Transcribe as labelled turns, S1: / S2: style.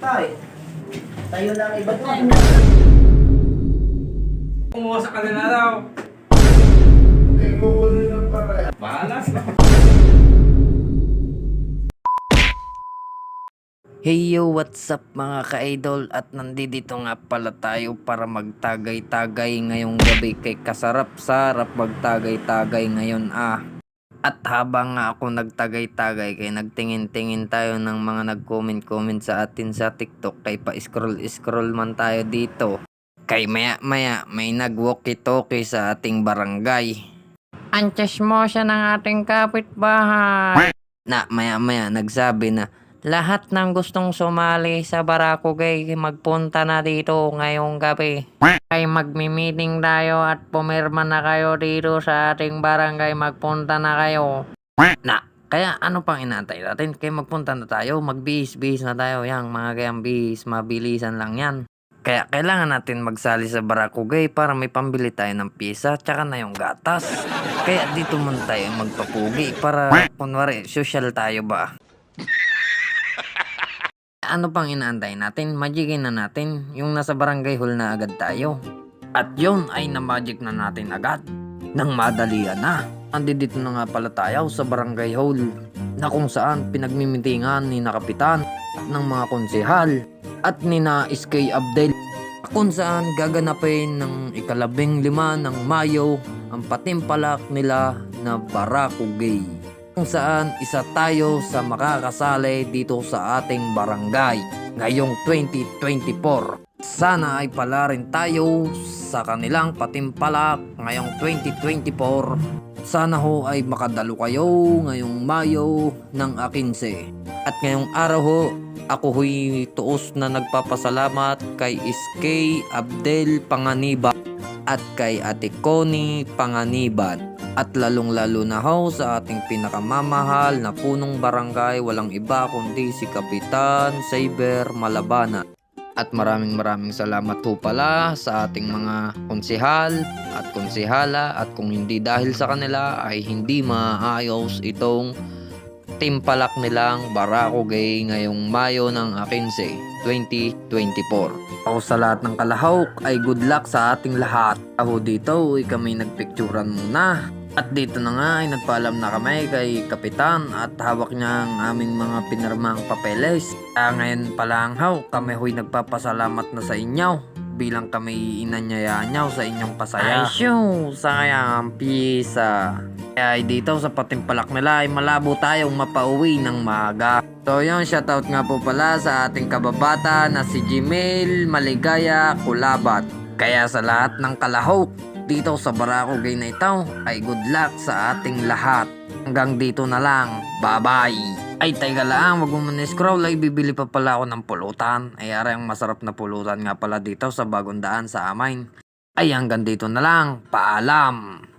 S1: Tay, tayo na ang iba doon.
S2: Kumuha sa kanila daw. Bahala sila.
S3: Hey yo, what's up mga ka-idol at nandito nga pala tayo para magtagay-tagay ngayong gabi kay kasarap-sarap magtagay-tagay ngayon ah. At habang nga ako nagtagay-tagay kay nagtingin-tingin tayo ng mga nag-comment-comment sa atin sa TikTok kay pa-scroll-scroll man tayo dito. Kay maya-maya may nag-walkie-talkie sa ating barangay. Antes mo siya ng ating kapitbahay. Na maya-maya nagsabi na lahat ng gustong sumali sa Barako Gay magpunta na dito ngayong gabi. Ay magmi-meeting tayo at pumirma na kayo dito sa ating barangay magpunta na kayo. Na, kaya ano pang inaantay natin? Kaya magpunta na tayo, magbihis-bihis na tayo. Yang mga gayang bihis, mabilisan lang yan. Kaya kailangan natin magsali sa Barako Gay para may pambili tayo ng pisa tsaka na yung gatas. Kaya dito muna tayo magpapugi para kunwari social tayo ba? Ano pang inaantay natin? Magiging na natin yung nasa barangay hall na agad tayo. At yun ay na-magic na natin agad. Nang madalian na. Andi dito na nga pala tayo sa barangay hall na kung saan pinagmimitingan ni na kapitan ng mga konsehal at ni na SK Abdel kung saan gaganapin ng ikalabing lima ng Mayo ang patimpalak nila na Barako Gay kung saan isa tayo sa makakasali dito sa ating barangay ngayong 2024. Sana ay pala rin tayo sa kanilang patimpalak ngayong 2024. Sana ho ay makadalo kayo ngayong Mayo ng 15. At ngayong araw ho, ako ho'y tuos na nagpapasalamat kay SK Abdel Panganiban at kay Ate Connie Panganiban. At lalong-lalo na ho sa ating pinakamamahal na punong barangay walang iba kundi si Kapitan Saber Malabana. At maraming maraming salamat po pala sa ating mga konsehal at konsehala at kung hindi dahil sa kanila ay hindi maayos itong timpalak nilang Barako Gay ngayong Mayo ng 15, 2024. Ako sa lahat ng kalahok ay good luck sa ating lahat. Ako dito ay kami nagpicturan muna. At dito na nga ay nagpaalam na kami kay Kapitan at hawak niya ang aming mga pinirmang papeles. Kaya ngayon pa lang haw, kami huy nagpapasalamat na sa inyo bilang kami inanyayaan niyo sa inyong pasaya. Ay, shoo, sayang ang pisa. Kaya ay dito sa patimpalak nila ay malabo tayong mapauwi ng maaga. So yun, shoutout nga po pala sa ating kababata na si Gmail Maligaya Kulabat. Kaya sa lahat ng kalahok dito sa Barako Gay na ito ay good luck sa ating lahat. Hanggang dito na lang. Bye-bye! Ay, teka lang, wag mo muna scroll ay bibili pa pala ako ng pulutan. Ay, aray ang masarap na pulutan nga pala dito sa bagong daan sa amin. Ay, hanggang dito na lang. Paalam!